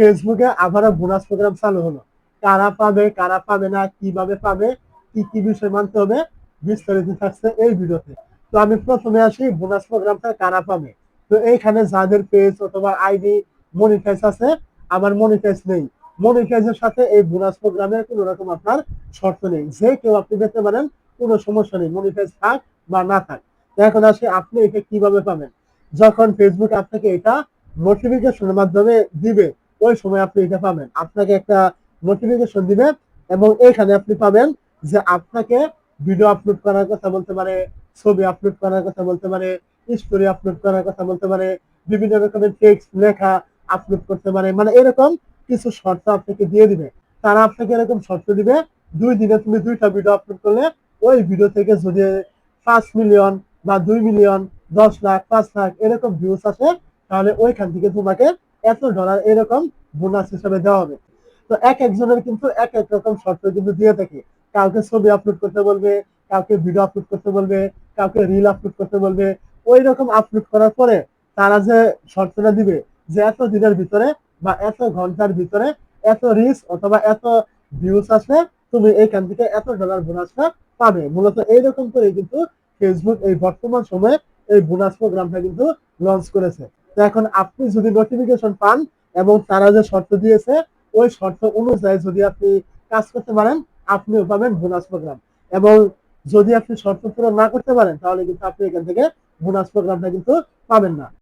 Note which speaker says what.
Speaker 1: ফেসবুকে আবারও bonus programme চালু হলো। কারা পাবে কারা পাবে না, কীভাবে পাবে, কি কি বিষয় মানতে হবে, বিস্তারিত থাকছে এই ভিডিওতে। তো আমি প্রথমে আসি বোনাস প্রোগ্রামটা কারা পাবে? তো এইখানে যাদের পেজ অথবা আইডি মনিটাইজ আছে আমার মনিটাইজ নেই। মনিটাইজের সাথে এই বোনাস প্রোগ্রামের কোনো রকম আপনার শর্ত নেই। যে কেউ আপনি পেতে পারেন, কোনো সমস্যা নেই মনিটাইজ থাক বা না থাক। এখন আসি, আপনি এটা কীভাবে পাবেন? যখন ফেসবুক আপনাকে এটা নোটিফিকেশনের মাধ্যমে দিবে ওই সময় আপনি এটা পাবেন। আপনাকে একটা নোটিফিকেশন দিবে এবং এইখানে আপনি পাবেন যে আপনাকে ভিডিও আপলোড করার কথা বলতে পারে, ছবি আপলোড করার কথা বলতে পারে স্টোরি আপলোড করার কথা বলতে পারে, বিভিন্ন রকমের টেক্সট লেখা আপলোড করতে পারে। মানে এরকম কিছু শর্ত আপনাকে দিয়ে দিবে। তারা আপনাকে এরকম শর্ত দিবে। দুই দিনে তুমি দুইটা ভিডিও আপলোড করলে ওই ভিডিও থেকে যদি পাঁচ মিলিয়ন বা দুই মিলিয়ন দশ লাখ, পাঁচ লাখ এরকম ভিউস আসে, তাহলে ওইখান থেকে তোমাকে এত ডলার এরকম বোনাস হিসাবে দেওয়া হবে। তো এক একজনের কিন্তু এক এক রকম শর্ত কিন্তু দিয়ে থাকে। কাউকে ছবি আপলোড করতে বলবে, কাউকে ভিডিও আপলোড করতে বলবে, কাউকে রিল আপলোড করতে বলবে। ওই রকম আপলোড করার পরে তারা যে শর্তটা দিবে যে এত দিনের ভিতরে বা এত ঘণ্টার ভিতরে এত রিচ অথবা এত ভিউজ আসলে তুমি এইখান থেকে এত ডলার বোনাসটা পাবে। মূলত এইরকম করে কিন্তু ফেসবুক এই বর্তমান সময়ে এই বোনাস প্রোগ্রামটা কিন্তু লঞ্চ করেছে। তো এখন আপনি যদি নোটিফিকেশন পান এবং তারা যে শর্ত দিয়েছে, ওই শর্ত অনুযায়ী যদি আপনি কাজ করতে পারেন, আপনিও পাবেন বোনাস প্রোগ্রাম এবং যদি আপনি শর্ত পূরণ না করতে পারেন, তাহলে কিন্তু আপনি এখান থেকে বোনাস প্রোগ্রামটা কিন্তু পাবেন না।